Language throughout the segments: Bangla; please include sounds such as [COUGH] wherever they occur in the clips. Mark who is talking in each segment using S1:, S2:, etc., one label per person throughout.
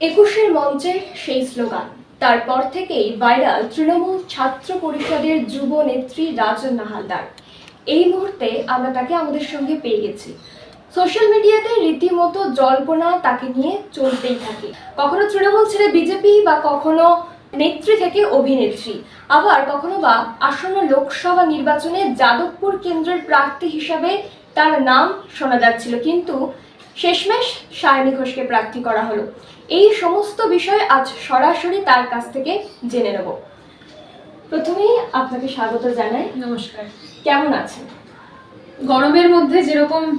S1: একুশের মঞ্চে সেই স্লোগান। তারপর থেকেই ভাইরাল তৃণমূল ছাত্র পরিষদের যুব নেত্রী রাজন হালদার এই মুহূর্তে আমরা তাকে আমাদের সঙ্গে পেয়ে গেছি। সোশ্যাল মিডিয়াতে রীতিমতো জল্পনা তাকে নিয়ে চলতেই থাকে। কখনো তৃণমূল ছেড়ে বিজেপি বা কখনো নেত্রী থেকে অভিনেত্রী। আবার কখনো বা আসন্ন লোকসভা নির্বাচনে যাদবপুর কেন্দ্রের প্রার্থী হিসাবে তার নাম শোনা যাচ্ছিল। কিন্তু শেষমেশ সায়নী ঘোষকে প্রার্থী করা হলো। এই সমস্ত বিষয় আজ সরাসরি তার কাছ থেকে জেনে নেব। প্রথমেই আপনাকে স্বাগত জানাই।
S2: নমস্কার।
S1: কেমন আছেন?
S2: গরমের মধ্যে যেরকম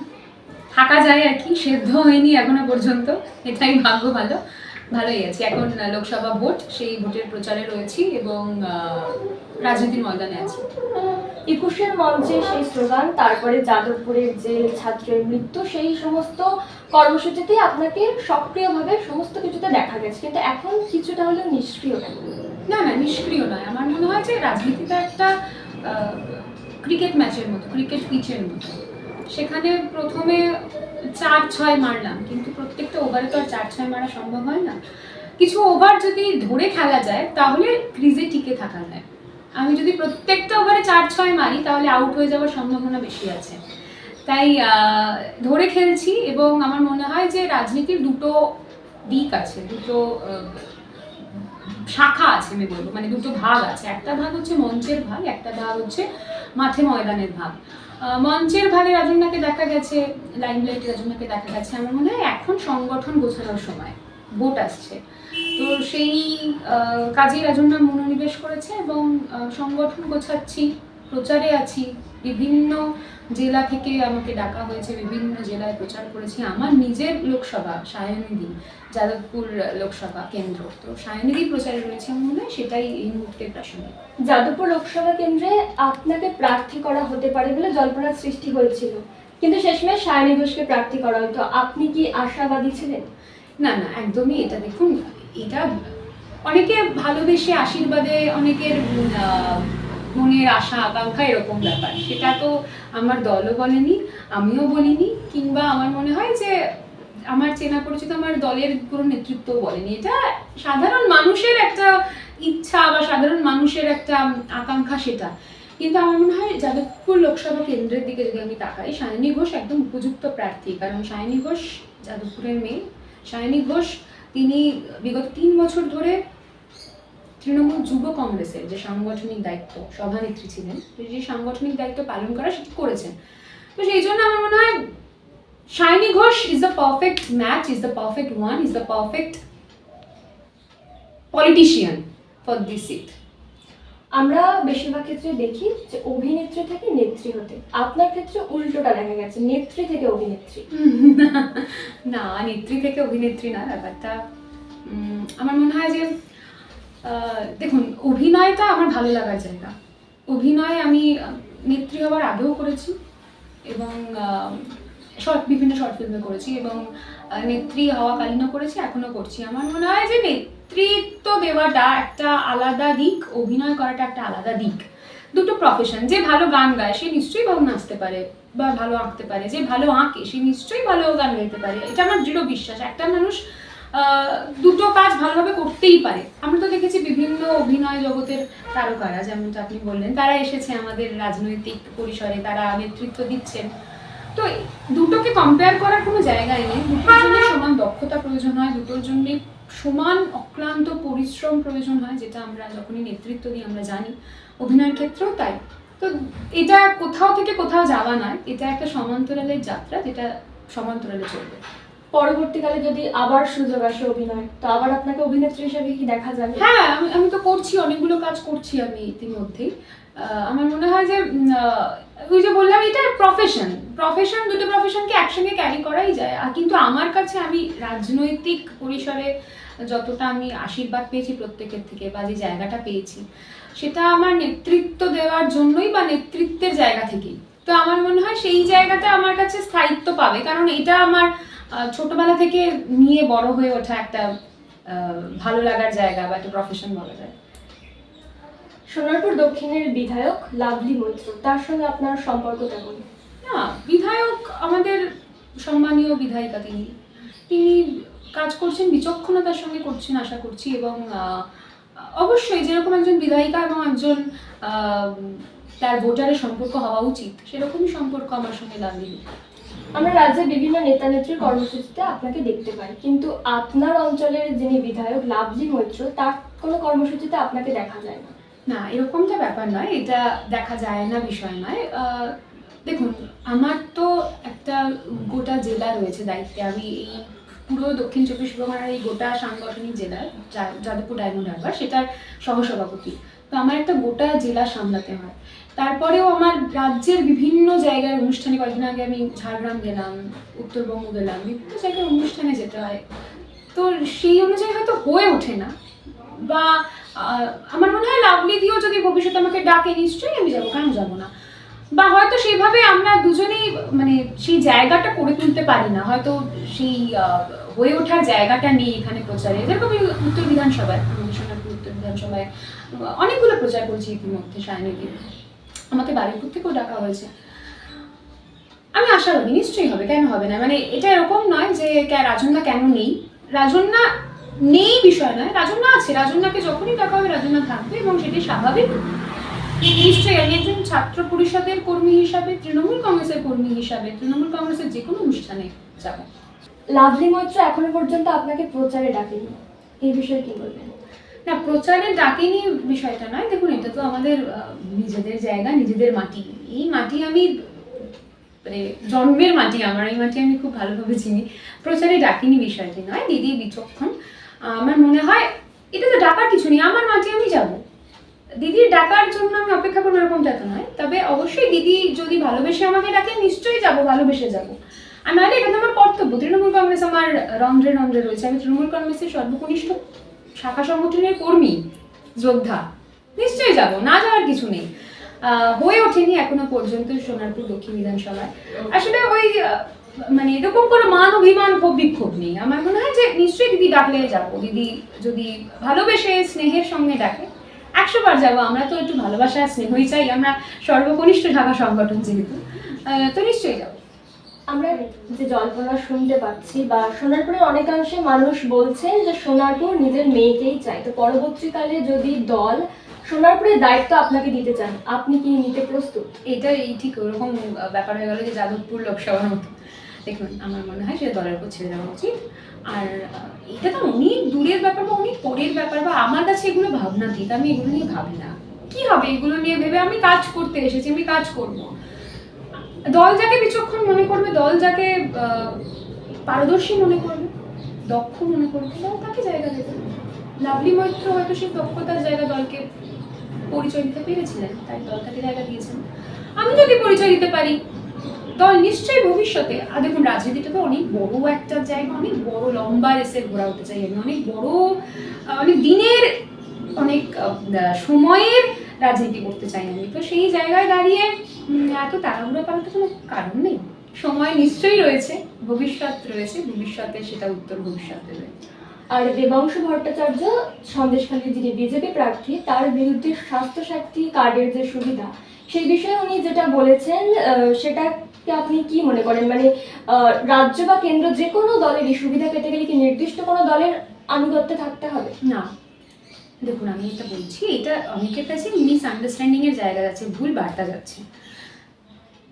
S2: থাকা যায় আর কি সেদ্ধ হয়নি এখনও পর্যন্ত এটাই ভাগ্য ভালো। ভালোই আছি। এখন লোকসভা ভোট সেই ভোটের প্রচারে রয়েছি এবং রাজনীতির ময়দানে আছি।
S1: একুশের মঞ্চে সেই স্লোগান তারপরে যাদবপুরের যে ছাত্রের মৃত্যু সেই সমস্ত কর্মসূচিতে আপনাকে সক্রিয়ভাবে সমস্ত কিছুতে দেখা গেছে। কিন্তু এখন কিছুটা হলেও নিষ্ক্রিয়
S2: না না নিষ্ক্রিয় নয়। আমার মনে হয় যে রাজনীতিটা একটা ক্রিকেট ম্যাচের মতো ক্রিকেট পিচের মতো। সেখানে প্রথমে চার ছয় মারলাম, কিন্তু প্রত্যেকটা ওভারে তো আর চার ছয় মারা সম্ভব হয় না। কিছু ওভার যদি ধরে খেলা যায়, তাহলে ক্রিজে টিকে থাকা যায়। আমি যদি প্রত্যেকটা ওভারে চার ছয় মারি, তাহলে আউট হয়ে যাওয়ার সম্ভাবনা বেশি আছে। তাই ধরে খেলছি এবং আমার মনে হয় যে রাজনীতির দুটো দিক আছে, দুটো শাখা আছে আমি বলব। মানে দুটো ভাগ আছে। একটা ভাগ হচ্ছে মঞ্চের ভাগ, একটা ভাগ হচ্ছে মাঠে ময়দানের ভাগ। মঞ্চের ভাগে রাজন্যাকে দেখা গেছে লাইমলাইট রাজন্যাকে দেখা গেছে। আমার মনে হয় এখন সংগঠন গোছানোর সময়, ভোট আসছে। তো সেই কাজে রাজন্যা মনোনিবেশ করেছে এবং সংগঠন গোছাচ্ছি। প্রচারে আছি। বিভিন্ন জেলা থেকে আমাকে ডাকা হয়েছে বিভিন্ন জেলায় প্রচার করেছি। আমার নিজের লোকসভা সায়নিধি যাদবপুর লোকসভা কেন্দ্র। তো সায়নিধি প্রচারে রয়েছে আমার মনে হয় সেটাই এই মুহূর্তে প্রাসঙ্গিক।
S1: যাদবপুর লোকসভা কেন্দ্রে আপনাকে প্রার্থী করা হতে পারে বলে জল্পনার সৃষ্টি হয়েছিল। কিন্তু শেষমেশ সায়নী ঘোষকে প্রার্থী করা হতো আপনি কি আশাবাদী ছিলেন?
S2: না না একদমই এটা দেখুন এটা অনেকে ভালোবেসে আশীর্বাদে অনেকের মনের আশা, আকাঙ্ক্ষা এরকম ব্যাপার। সেটা তো আমার দলও বলেনি, আমিও বলিনি, কিংবা আমার মনে হয় যে আমার চেনা পরিচিত আমার দলের কোনো নেতৃত্ব বলেনি। এটা সাধারণ মানুষের একটা ইচ্ছা বা সাধারণ মানুষের একটা আকাঙ্ক্ষা সেটা। কিন্তু আমার মনে হয় যাদবপুর লোকসভা কেন্দ্রের দিকে যদি আমি তাকাই, সায়নী ঘোষ একদম উপযুক্ত প্রার্থী। কারণ সায়নী ঘোষ যাদবপুরের মেয়ে। সায়নী ঘোষ, তিনি বিগত তিন বছর ধরে তৃণমূল যুব কংগ্রেসের যে সাংগঠনিক দায়িত্ব সভানেত্রী ছিলেন যে সাংগঠনিক দায়িত্ব পালন করা সেটি করেছেন। তো সেই জন্য আমার মনে হয় Shaini Ghosh is the perfect match is the perfect one is the perfect politician for this seat
S1: আমরা বেশিরভাগ ক্ষেত্রে দেখি যে অভিনেত্রী থেকে নেত্রী হতে আপনার ক্ষেত্রে উল্টোটা দেখা গেছে নেত্রী থেকে অভিনেত্রী।
S2: না নেত্রী থেকে অভিনেত্রী না ব্যাপারটা আমার মনে হয় যে দেখুন, অভিনয়টা আমার ভালো লাগার জায়গা। অভিনয় আমি নেত্রী হওয়ার আগেও করেছি এবং শর্ট বিভিন্ন শর্ট ফিল্মে করেছি এবং নেত্রী হওয়াকালীনও করেছি, এখনও করছি। আমার মনে হয় যে নেতৃত্ব দেওয়াটা একটা আলাদা দিক, অভিনয় করাটা একটা আলাদা দিক। দুটো প্রফেশন যে ভালো গান গায়, সে নিশ্চয়ই ভালো নাচতে পারে বা ভালো আঁকতে পারে। যে ভালো আঁকে, সে নিশ্চয়ই ভালো গান গাইতে পারে। এটা আমার দৃঢ় বিশ্বাস। একটা মানুষ দুটো কাজ ভালোভাবে করতেই পারে। দেখেছি বিভিন্ন অভিনয় জগতের তারকারা যেমনটা আপনি বললেন। তারা এসেছে আমাদের রাজনৈতিক পরিসরে তারা নেতৃত্ব দিচ্ছেন। তো দুটোকে কম্পেয়ার করার কোনো জায়গাই নেই। দুটোর জন্য সমান দক্ষতা প্রয়োজন হয় দুটোর জন্য সমান অক্লান্ত পরিশ্রম প্রয়োজন হয় যেটা আমরা যখনই নেতৃত্ব দিই আমরা জানি অভিনয়ের ক্ষেত্রেও তাই। তো এটা কোথাও থেকে কোথাও যাওয়া নয় এটা একটা সমান্তরালের যাত্রা যেটা সমান্তরালে চলবে।
S1: পরবর্তীকালে যদি আবার সুযোগ আসে অভিনয়, তো আবার আপনাকে অভিনেত্রী হিসেবে কি দেখা যাবে?
S2: হ্যাঁ আমি আমি তো করছি, অনেকগুলো কাজ করছি আমি ইতিমধ্যেই। আমার মনে হয় যে ওই যে বললাম, এটা প্রফেশন প্রফেশন দুটো প্রফেশনকে একসঙ্গে ক্যারি করাই যায়। কিন্তু আমার কাছে আমি রাজনৈতিক পরিসরে যতটা আমি আশীর্বাদ পেয়েছি প্রত্যেকের থেকে বা যে জায়গাটা পেয়েছি, সেটা আমার নেতৃত্ব দেওয়ার জন্যই বা নেতৃত্বের জায়গা থেকেই। তো আমার মনে হয় সেই জায়গাটা আমার কাছে স্থায়িত্ব পাবে। কারণ এটা আমার ছোটবেলা থেকে নিয়ে বড় হয়ে ওঠা একটা ভালো লাগার জায়গা বা একটা প্রফেশন বলা যায়।
S1: সোনারপুর দক্ষিণের বিধায়ক লাভলি মৈত্র তার সঙ্গে আপনার সম্পর্ক কেমন?
S2: না বিধায়ক আমাদের সম্মানীয় বিধায়িকা তিনি। তিনি কাজ করছেন বিচক্ষণতার সঙ্গে করছেন আশা করছি এবং অবশ্যই যেরকম একজন বিধায়িকা এবং একজন আহ, তার ভোটারের সম্পর্ক হওয়া উচিত সেরকমই সম্পর্ক আমার সঙ্গে লাভলি।
S1: আমরা রাজ্যের বিভিন্ন নেতা নেত্রীর কর্মসূচিতে আপনাকে দেখতে পাই। কিন্তু আপনার অঞ্চলের যিনি বিধায়ক লাভলি মৈত্র, তার কোনো কর্মসূচিতে আপনাকে দেখা যায় না।
S2: না, এরকমটা ব্যাপার নয়, এটা দেখা যায় না, বিষয় নয়। দেখুন, আমার তো একটা গোটা জেলা রয়েছে দায়িত্বে। আমি এই পুরো দক্ষিণ চব্বিশ পরগনার এই গোটা সাংগঠনিক জেলার যাদবপুর ডায়মন্ড হারবার, সেটার সহসভাপতি। তো আমার একটা গোটা জেলা সামলাতে হয়। তারপরেও আমার রাজ্যের বিভিন্ন জায়গার অনুষ্ঠানে কয়েকদিন আগে আমি ঝাড়গ্রাম গেলাম, উত্তরবঙ্গ গেলাম, বিভিন্ন জায়গায় অনুষ্ঠানে যেতে হয়। তো সেই অনুযায়ী হয়তো হয়ে ওঠে না। বা আমার মনে হয় লাভলি দিয়েও যদি ভবিষ্যতে আমাকে ডাকে, নিশ্চয়ই আমি যাব কেন যাব না। বা হয়তো সেইভাবে আমরা দুজনেই মানে সেই জায়গাটা করে তুলতে পারি না। হয়তো সেই হয়ে ওঠার জায়গাটা নেই এখানে প্রচারে। যেরকম আমি উত্তর বিধানসভায় উত্তর বিধানসভায় অনেকগুলো প্রচার করছি ইতিমধ্যে সায়নিকে আমাকে বাড়িপুর থেকেও ডাকা হয়েছে। আমি আশা করি নিশ্চয়ই হবে, কেন হবে না? মানে এটা এরকম নয় যে রাজন্যা কেন নেই? রাজন্যা নেই বিষয় নয়, রাজন্যা আছে। রাজন্যাকে যখনই ডাকা হবে, রাজন্যা থাকবে এবং সেটি স্বাভাবিক। নিশ্চয়ই আমি একজন ছাত্র পরিষদের কর্মী হিসাবে, তৃণমূল কংগ্রেসের কর্মী হিসাবে, তৃণমূল কংগ্রেসের যে কোনো অনুষ্ঠানে যাব।
S1: লাভলি মৈত্র এখনও পর্যন্ত আপনাকে প্রচারে ডাকেনি। এই বিষয়ে কি বলবেন?
S2: না, প্রচারে ডাকেনি বিষয়টা নয়। দেখুন, এটা তো আমাদের নিজেদের জায়গা, নিজেদের মাটি। এই মাটি আমি মানে জন্মের মাটি, আমার এই মাটি আমি খুব ভালোভাবে চিনি। প্রচারে ডাকিনি বিষয়টি নয়, দিদি বিচক্ষণ। আমার মনে হয়, এটা তো ডাকার কিছু নেই, আমার মাটি আমি যাব। দিদির ডাকার জন্য আমি অপেক্ষা করব এরকমটা তো নয়। তবে অবশ্যই দিদি যদি ভালোবেসে আমাকে ডাকে, নিশ্চয়ই যাব, ভালোবেসে যাব। আর নাহলে এটা তো আমার কর্তব্য। তৃণমূল কংগ্রেস আমার রন্ধ্রে রন্ধ্রে রয়েছে। আমি তৃণমূল কংগ্রেসের সর্বকনিষ্ঠ। শাখা সংগঠনের কর্মী, যোদ্ধা। নিশ্চয়ই যাব, না যাওয়ার কিছু নেই। হয়ে ওঠেনি এখনও পর্যন্ত সোনারপুর দক্ষিণ বিধানসভায়। আসলে ওই মানে এরকম কোনো মান অভিমান, ক্ষোভ বিক্ষোভ নেই। আমার মনে হয় যে নিশ্চয়ই দিদি ডাকলে যাব। দিদি যদি ভালোবেসে স্নেহের সঙ্গে ডাকে একশো বার যাব। আমরা তো একটু ভালোবাসা স্নেহই চাই। আমরা সর্বকনিষ্ঠ ঢাকা সংগঠন যেহেতু তো নিশ্চয়ই যাব।
S1: আমরা যে জল্পনা শুনতে পাচ্ছি বা সোনারপুরের অনেকাংশে মানুষ বলছেন যে সোনারপুর নিজের মেয়েকেই চায় তো পরবর্তীকালে যদি দল সোনারপুরের দায়িত্ব আপনাকে দিতে চান, আপনি কি নিতে প্রস্তুত?
S2: এটা এই ঠিক ওরকম ব্যাপার হয়ে গেল যে যাদবপুর লোকসভার মতো। দেখুন, আমার মনে হয় সেটা দলের উপর ছেড়ে দেওয়া উচিত। আর এটা তো অনেক দূরের ব্যাপার বা অনেক পরের ব্যাপার বা আমার কাছে এগুলো ভাবনাতীত আমি এগুলো নিয়ে ভাবি না। কি হবে? এগুলো নিয়ে ভেবে আমি কাজ করতে এসেছি, আমি কাজ করব। দল যাকে বিচক্ষণ মনে করবে, দল যাকে পারদর্শী মনে করবে, দক্ষ মনে করবে, দল তাকে জায়গা দেবে। লাভলি মৈত্র হয়তো সেই দক্ষতার জায়গা দলকে পরিচয় দিতে পেরেছিলেন, তাই দল তাকে জায়গা দিয়েছেন। আমি যদি পরিচয় দিতে পারি, দল নিশ্চয়ই ভবিষ্যতে আর দেখুন রাজনীতিটা তো অনেক বড় একটা জায়গা, অনেক বড় লম্বা রেসে ঘোরা হতে চাই আমি, অনেক বড় অনেক দিনের, অনেক সময়ের রাজনীতি করতে চাই আমি তো সেই জায়গায় দাঁড়িয়ে এত তাড়াহুড়ো করার তো কোনো কারণ নেই। সময় নিশ্চয়ই রয়েছে ভবিষ্যৎ রয়েছে ভবিষ্যতে সেটা উত্তর ভবিষ্যৎ দেবে।
S1: আর দেবাংশু ভট্টাচার্য সন্দেশখালী যিনি বিজেপি প্রার্থী তার বিরুদ্ধে স্বাস্থ্য স্বাস্থ্যসাথী কার্ডের যে সুবিধা সেই বিষয়ে উনি যেটা বলেছেন সেটাকে আপনি কি মনে করেন? মানে রাজ্য বা কেন্দ্র যে কোনো দলের এই সুবিধা পেতে গেলে কি নির্দিষ্ট কোনো দলের আনুগত্যে থাকতে হবে?
S2: না। দেখুন, আমি এটা বলছি, এটা অনেকের কাছে মিস আন্ডারস্ট্যান্ডিং এর জায়গা যাচ্ছে ভুল বার্তা যাচ্ছে।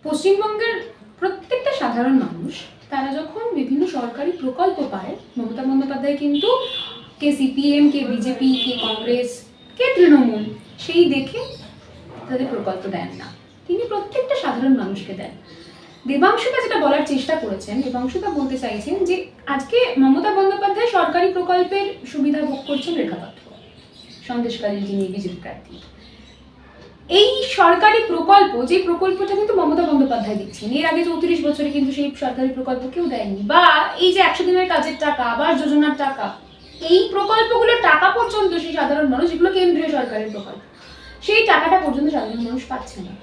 S2: পশ্চিমবঙ্গের প্রত্যেকটা সাধারণ মানুষ, তারা যখন বিভিন্ন সরকারি প্রকল্প পায়, মমতা বন্দ্যোপাধ্যায় কিন্তু কে সিপিএম, কে বিজেপি, কে কংগ্রেস, কে তৃণমূল, সেই দেখে তাদের প্রকল্প দেন না। তিনি প্রত্যেকটা সাধারণ মানুষকে দেন। দেবাংশুদা যেটা বলার চেষ্টা করেছেন দেবাংশুদা বলতে চাইছেন যে, আজকে মমতা বন্দ্যোপাধ্যায় সরকারি প্রকল্পের সুবিধা ভোগ করছেন রেখা পাত্র সন্দেশকালীন যিনি বিজেপি প্রার্থী। এই সরকারি প্রকল্প, যে প্রকল্পটা কিন্তু মমতা বন্দ্যোপাধ্যায় দিচ্ছেন, এর আগে চৌত্রিশ বছরে কিন্তু সেই সরকারি প্রকল্প কেউ দেয়নি। বা এই যে একশো দিনের কাজের টাকা আবাস যোজনার টাকা, এই প্রকল্পগুলোর টাকা পর্যন্ত সেই সাধারণ মানুষ, যেগুলো কেন্দ্রীয় সরকারের প্রকল্প, সেই টাকাটা পর্যন্ত সাধারণ মানুষ পাচ্ছে না।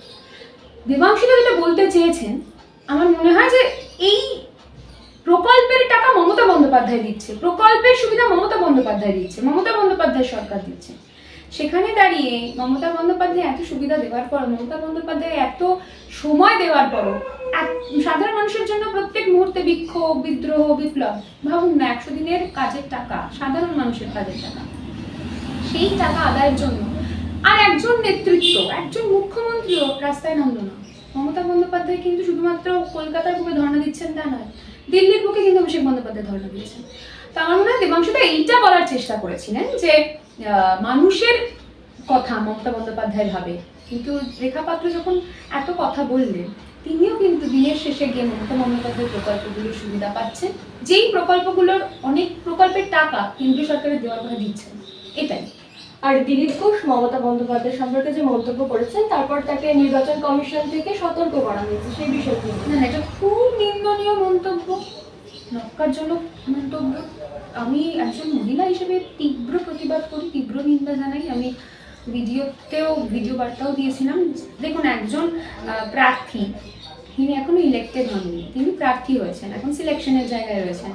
S2: দেবাংশুদা যেটা বলতে চেয়েছেন, আমার মনে হয় যে এই প্রকল্পের টাকা মমতা বন্দ্যোপাধ্যায় দিচ্ছে। প্রকল্পের সুবিধা মমতা বন্দ্যোপাধ্যায় দিচ্ছে। মমতা বন্দ্যোপাধ্যায় সরকার দিচ্ছে। সেখানে দাঁড়িয়ে মমতা বন্দ্যোপাধ্যায় এত সুবিধা দেওয়ার পর মমতা বন্দ্যোপাধ্যায় এত সময় দেওয়ার পরও সাধারণ মানুষের জন্য প্রত্যেক মুহূর্তে বিক্ষোভ, বিদ্রোহ, বিপ্লব, ভাবুন না, একশো দিনের কাজের টাকা, সাধারণ মানুষের কাজের টাকা। সেই টাকা আদায়ের জন্য আর একজন নেতৃত্ব, একজন মুখ্যমন্ত্রীও রাস্তায় নামলো না। মমতা বন্দ্যোপাধ্যায় কিন্তু শুধুমাত্র কলকাতার বুকে ধর্ণা দিচ্ছেন তা নয় দিল্লির পক্ষে কিন্তু অভিষেক বন্দ্যোপাধ্যায় ধর্ণা দিয়েছেন। তো আমার মনে হয় দেবাংশুদা এইটা বলার চেষ্টা করেছিলেন যে মানুষের কথা মমতা বন্দ্যোপাধ্যায় ভাবে। কিন্তু রেখা পাত্র যখন এত কথা বললেন, তিনিও কিন্তু দিনের শেষে গিয়ে মমতা বন্দ্যোপাধ্যায় প্রকল্পগুলোর সুবিধা পাচ্ছেন। যেই প্রকল্পগুলোর অনেক প্রকল্পের টাকা কেন্দ্রীয় সরকারের দেওয়ার কথা দিচ্ছেন, এটাই।
S1: আর দিলীপ ঘোষ, মমতা বন্দ্যোপাধ্যায় সম্পর্কে যে মন্তব্য করেছেন, তারপর তাকে নির্বাচন কমিশন থেকে সতর্ক করা হয়েছে সেই বিষয়ে কি
S2: না না, এটা খুব নিন্দনীয় মন্তব্য নক্কারজনক মন্তব্য। আমি একজন মহিলা হিসেবে তীব্র প্রতিবাদ করি, তীব্র নিন্দা জানাই। আমি ভিডিওতেও, ভিডিও বার্তাও দিয়েছিলাম। দেখুন, একজন প্রার্থী, তিনি এখনও ইলেক্টেড হননি। তিনি প্রার্থী হয়েছেন, এখন সিলেকশনের জায়গায় রয়েছেন।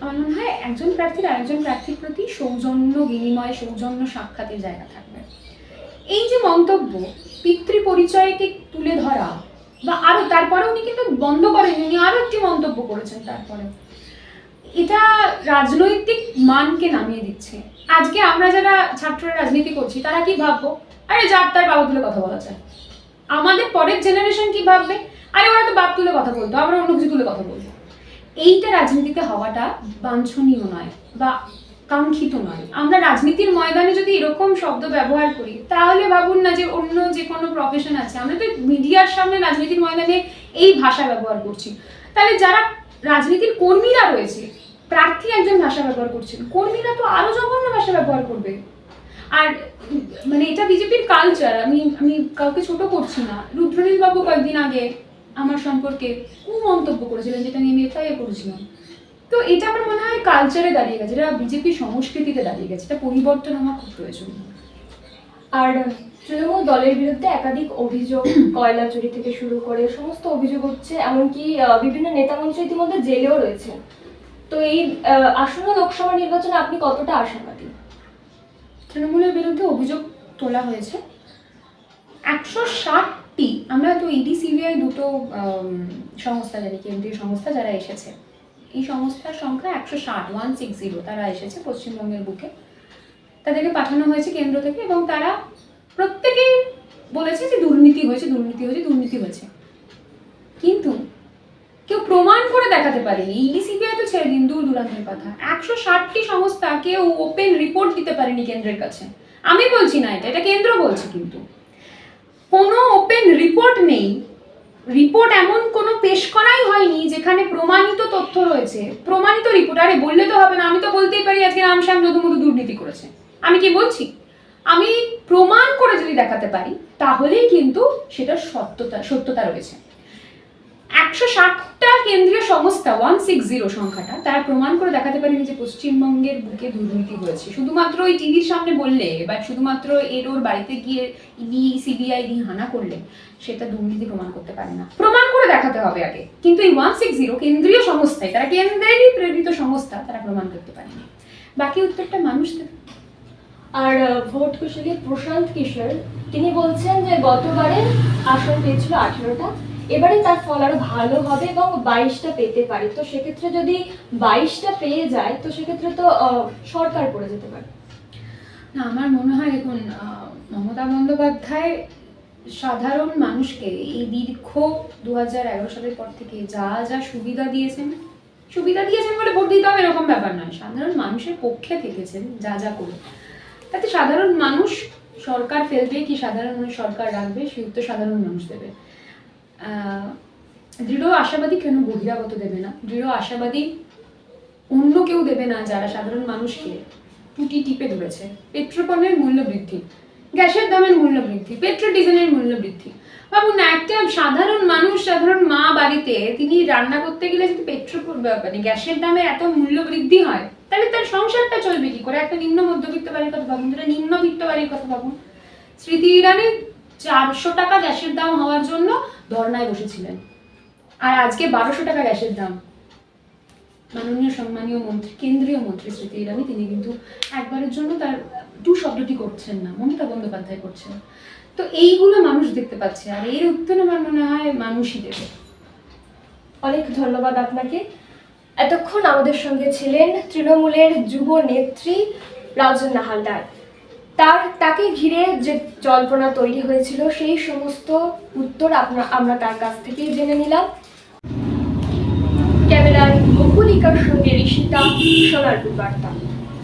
S2: আমার মনে হয় একজন প্রার্থীর আরেকজন প্রার্থীর প্রতি সৌজন্য বিনিময়, সৌজন্য সাক্ষাতের জায়গা থাকবে। এই যে মন্তব্য পিতৃ পরিচয়কে তুলে ধরা বা আরও তারপরে উনি কিন্তু বন্ধ করেন, উনি আরও একটি মন্তব্য করেছেন তারপরে। এটা রাজনৈতিক মানকে নামিয়ে দিচ্ছে। আজকে আমরা যারা ছাত্ররা রাজনীতি করছি, তারা কি ভাববো? আরে যার তার বাবা তুলে কথা বলা যায়। আমাদের পরের জেনারেশন কি ভাববে? আরে ওরা তো বাপ তুলে কথা বলতো, আমরা অন্য কিছু তুলে কথা বলব। এইটা রাজনীতিতে হওয়াটা বাঞ্ছনীয় নয় বা কাঙ্ক্ষিত নয়। আমরা রাজনীতির ময়দানে যদি এরকম শব্দ ব্যবহার করি, তাহলে ভাবুন না যে অন্য যে কোনো প্রফেশন আছে। আমরা তো মিডিয়ার সামনে রাজনীতির ময়দানে এই ভাষা ব্যবহার করছি। তাহলে যারা রাজনীতির কর্মীরা রয়েছে, প্রার্থী একজন ভাষা ব্যবহার করছেন, কর্মীরা তো আরও জঘন্য ভাষা ব্যবহার করবে। আর মানে এটা বিজেপির কালচার আমি আমি কাউকে ছোট করছি না। রুদ্রনীল বাবু কয়েকদিন আগে আমার সম্পর্কে কু মন্তব্য করেছিলেন যেটা নিয়ে আমি এফআইআর করেছিলাম। তো এটা আমার মনে হয় কালচারে দাঁড়িয়ে গেছে এটা বিজেপি সংস্কৃতিতে দাঁড়িয়ে গেছে এটা পরিবর্তন আমার খুব প্রয়োজন
S1: আর তৃণমূল দলের বিরুদ্ধে একাধিক অভিযোগ [COUGHS] কয়লা চুরি থেকে শুরু করে সমস্ত অভিযোগ হচ্ছে এমনকি বিভিন্ন নেতামন্ত্রী ইতিমধ্যে জেলেও রয়েছে। তো এই আসন্ন লোকসভা নির্বাচনে আপনি কতটা আশাবাদী?
S2: তৃণমূলের বিরুদ্ধে অভিযোগ তোলা হয়েছে। একশো ষাট ষাটটি আমরা তো ইডি সিবিআই দুটো সংস্থা জানি, কেন্দ্রীয় সংস্থা যারা এসেছে। এই সংস্থার সংখ্যা একশো ষাট ওয়ান সিক্স জিরো তারা এসেছে পশ্চিমবঙ্গের বুকে। তাদেরকে পাঠানো হয়েছে কেন্দ্র থেকে এবং তারা প্রত্যেকেই বলেছে যে দুর্নীতি হয়েছে দুর্নীতি হয়েছে দুর্নীতি হয়েছে। কিন্তু কেউ প্রমাণ করে দেখাতে পারেনি। ইডি সিবিআই তো ছেড়ে দিন, দূর দূরান্তের কথা। একশো ষাটটি সংস্থা কেউ ওপেন রিপোর্ট দিতে পারেনি কেন্দ্রের কাছে। আমি বলছি না এটা এটা কেন্দ্র বলছে কিন্তু। কোনো ওপেন রিপোর্ট নেই। রিপোর্ট এমন কোনো পেশ করাই হয়নি যেখানে প্রমাণিত তথ্য রয়েছে। প্রমাণিত রিপোর্ট আরে বললে তো হবে না, আমি তো বলতেই পারি আজকে রামশ্যাম যদুমধু দুর্নীতি করেছে। আমি কি বলছি? আমি প্রমাণ করে যদি দেখাতে পারি, তাহলেই কিন্তু সেটার সত্যতা সত্যতা রয়েছে। একশো ষাটটা কেন্দ্রীয় সংস্থা ওয়ান সিক্স জিরো সংখ্যাটা, তারা প্রমাণ করে দেখাতে পারেনি যে পশ্চিমবঙ্গের বুকে দুর্নীতি হয়েছে। শুধুমাত্র ওই টিভির সামনে বললে, বা শুধুমাত্র এর ওর বাড়িতে গিয়ে ইডি সিবিআই দিয়ে হানা করলে, সেটা দুর্নীতি প্রমাণ করতে পারে না। প্রমাণ করে দেখাতে হবে আগে। কিন্তু এই ওয়ান সিক্স জিরো কেন্দ্রীয় সংস্থায়, তারা কেন্দ্রেরই প্রেরিত সংস্থা, তারা প্রমাণ করতে পারেনি। বাকি উত্তরটা মানুষ দেবে।
S1: আর ভোট কুশলী প্রশান্ত কিশোর, তিনি বলছেন যে গতবারে আসন পেয়েছিল আঠেরোটা। এবারে তার ফল আরও ভালো হবে এবং বাইশটা পেতে পারে। তো সেক্ষেত্রে যদি বাইশটা পেয়ে যায়, তো সেক্ষেত্রে তো সরকার পড়ে যেতে পারে।
S2: না, আমার মনে হয় দেখুন মমতা বন্দ্যোপাধ্যায় সাধারণ মানুষকে এই দীর্ঘ দু হাজার এগারো সালের পর থেকে যা যা সুবিধা দিয়েছেন সুবিধা দিয়েছেন বলে ভোট দিতে হবে এরকম ব্যাপার নয়। সাধারণ মানুষের পক্ষে থেকেছেন যা যা করে। তাতে সাধারণ মানুষ সরকার ফেলবে কি সাধারণ মানুষ সরকার রাখবে উত্তর সাধারণ মানুষ দেবে। দৃঢ় আশাবাদী কেন বহিরাগত দেবে না? দৃঢ় আশাবাদী অন্য কেউ দেবে না যারা সাধারণ মানুষকে টুটি টিপে ধরেছে। পেট্রোপণ্যের মূল্য বৃদ্ধি, গ্যাসের দামের মূল্য বৃদ্ধি, পেট্রোল ডিজেলের মূল্য বৃদ্ধি। ভাবুন একটা সাধারণ মানুষ, সাধারণ মা বাড়িতে তিনি রান্না করতে গেলে যদি পেট্রোল মানে গ্যাসের দামে এত মূল্য বৃদ্ধি হয়, তাহলে তার সংসারটা চলবে কি করে? একটা নিম্ন মধ্যবিত্ত বাড়ির কথা ভাবুন, যেটা নিম্নবিত্ত বাড়ির কথা ভাবুন। স্মৃতি ইরানি চারশো টাকা গ্যাসের দাম হওয়ার জন্য ধর্নায় বসেছিলেন। আর আজকে বারোশো টাকা গ্যাসের দাম। মাননীয় সম্মানীয় মন্ত্রী, কেন্দ্রীয় মন্ত্রী স্মৃতি ইরানি, তিনি কিন্তু একবারের জন্য তার টু শব্দটি করছেন না, মমতা বন্দ্যোপাধ্যায় করছেন। তো এইগুলো মানুষ দেখতে পাচ্ছে, আর এর উত্তর আমার মনে হয় মানুষই দেবে।
S1: অনেক ধন্যবাদ আপনাকে। এতক্ষণ আমাদের সঙ্গে ছিলেন তৃণমূলের যুব নেত্রী রাজন্না হালদার তার, তাকে ঘিরে যে জল্পনা তৈরি হয়েছিল, সেই সমস্ত উত্তর আপনার আমরা তার কাছ থেকেই জেনে নিলাম। ক্যামেরায় গোকুলিকার সঙ্গে ঋষিতা সোনার বার্তা